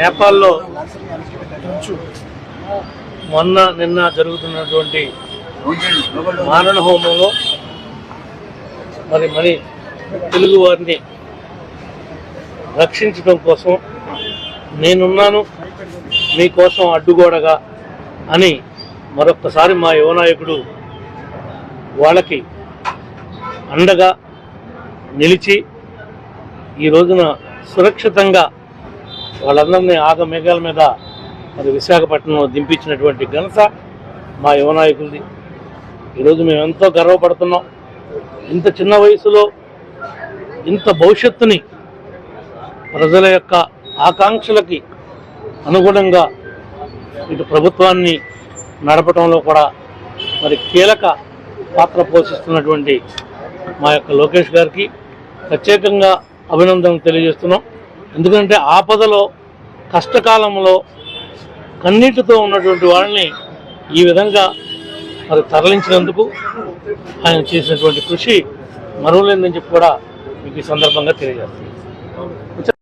నేపాల్లో మొన్న నిన్న జరుగుతున్నటువంటి మారణ హోమంలో మరి మరి తెలుగు వారిని రక్షించడం కోసం నేనున్నాను మీకోసం అడ్డుగోడగా అని మరొక్కసారి మా యువనాయకుడు వాళ్ళకి అండగా నిలిచి ఈ రోజున సురక్షితంగా వాళ్ళందరినీ ఆగ మేఘాల మీద మరి విశాఖపట్నంలో దింపించినటువంటి ఘనత మా యువనాయకులది ఈరోజు మేము ఎంతో గర్వపడుతున్నాం. ఇంత చిన్న వయసులో ఇంత భవిష్యత్తుని ప్రజల యొక్క ఆకాంక్షలకి అనుగుణంగా ఇటు ప్రభుత్వాన్ని నడపడంలో కూడా మరి కీలక పాత్ర పోషిస్తున్నటువంటి మా యొక్క లోకేష్ గారికి ప్రత్యేకంగా అభినందనలు తెలియజేస్తున్నాం. ఎందుకంటే ఆపదలో కష్టకాలంలో కన్నీటితో ఉన్నటువంటి వాళ్ళని ఈ విధంగా మరి తరలించినందుకు ఆయన చేసినటువంటి కృషి మరువలేదని చెప్పి కూడా మీకు ఈ సందర్భంగా తెలియజేస్తుంది